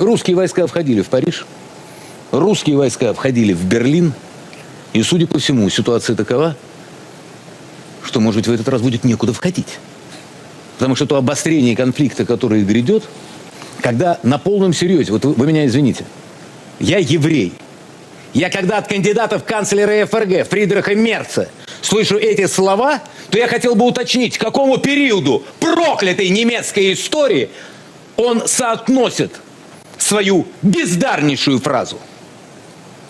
Русские войска входили в Париж, русские войска входили в Берлин. И, судя по всему, ситуация такова, что, может быть, в этот раз будет некуда входить. Потому что то обострение конфликта, которое грядет, когда на полном серьезе, вот вы, вы меня извините, я еврей. Я когда от кандидатов канцлера ФРГ Фридриха Мерца слышу эти слова, то я хотел бы уточнить, к какому периоду проклятой немецкой истории он соотносит свою бездарнейшую фразу.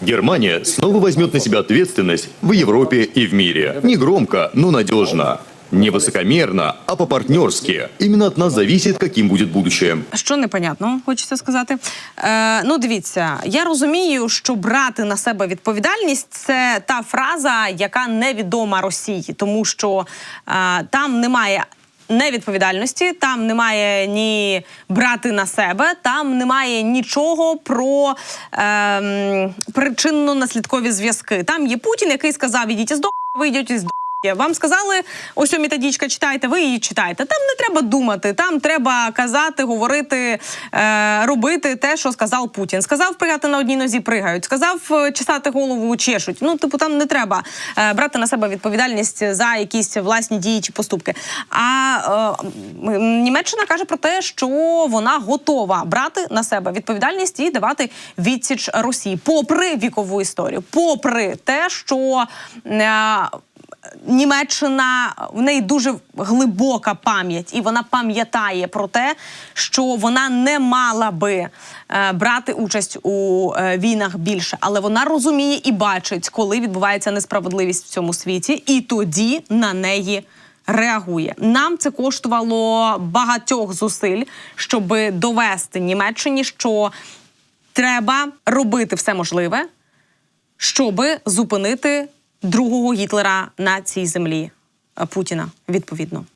Германия снова возьмет на себя ответственность в Европе и в мире. Не громко, но надежно. Не высокомерно, а по-партнерски. Именно от нас зависит, каким будет будущее. Що непонятно, хочеться сказати. Е, ну, дивіться, я розумію, що брати на себе відповідальність це та фраза, яка невідома Росії, тому що е, там немає. Невідповідальності, там немає ні брати на себе, там немає нічого про ем, причинно-наслідкові зв'язки. Там є Путін, який сказав: ідіть з до ви з до. Вам сказали, ось методичка читайте, ви її читаєте. Там не треба думати, там треба казати, говорити, е, робити те, що сказав Путін. Сказав пригати на одній нозі, пригають. Сказав е, чесати голову, чешуть. Ну, типу, там не треба е, брати на себе відповідальність за якісь власні дії чи поступки. А е, Німеччина каже про те, що вона готова брати на себе відповідальність і давати відсіч Росії, попри вікову історію, попри те, що. Е, Німеччина в неї дуже глибока пам'ять, і вона пам'ятає про те, що вона не мала би е, брати участь у е, війнах більше, але вона розуміє і бачить, коли відбувається несправедливість в цьому світі, і тоді на неї. Реагує нам це коштувало багатьох зусиль, щоб довести Німеччині, що треба робити все можливе, щоб зупинити другого Гітлера на цій землі е, Путіна відповідно.